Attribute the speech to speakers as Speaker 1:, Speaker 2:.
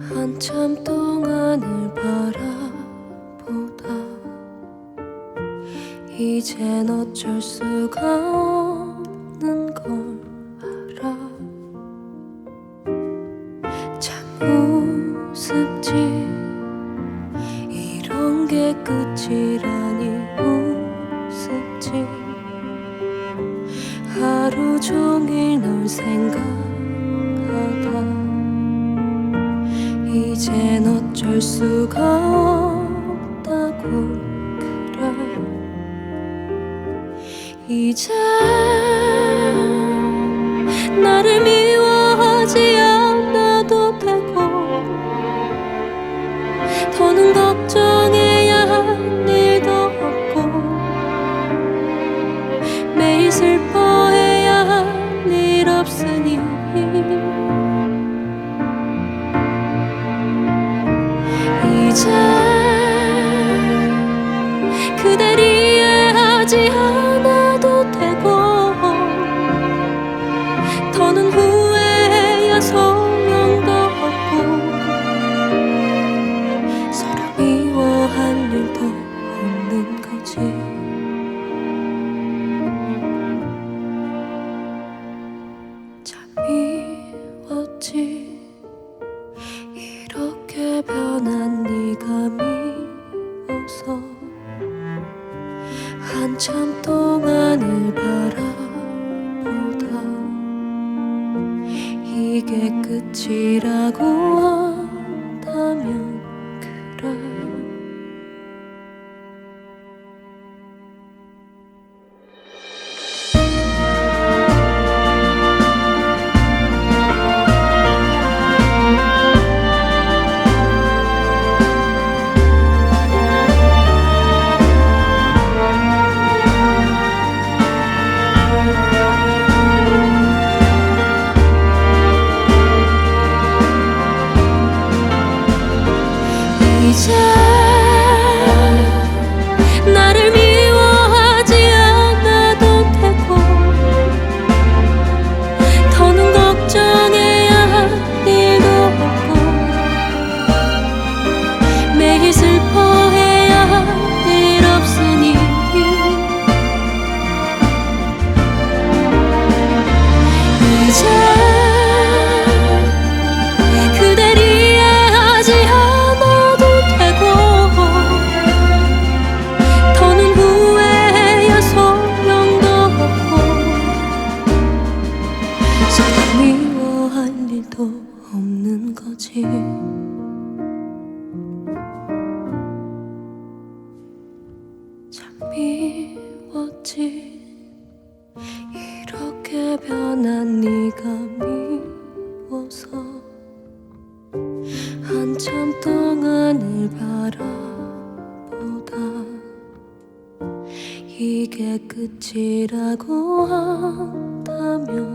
Speaker 1: 한참 동안을 바라보다 이젠 어쩔 수가 없는 걸 알아. 참 우습지. 이런 게 끝이라니 우습지. 하루 종일 널 생각 이젠 어쩔 수가 없다고 그래. 이제 나를 미워하지 않아도 되고 더는 걱정해야 할 일도 없고 매일 슬퍼해야 할 일 없으니 이제 그댈 이해하지 않아도 되고 더는 후회해야 소용도 없고 서로 미워할 일도 없는 거지. 참 미웠지. 이렇게 변한 끝이라고 이제 변한 네가 미워서 한참 동안을 바라보다 이게 끝이라고 한다면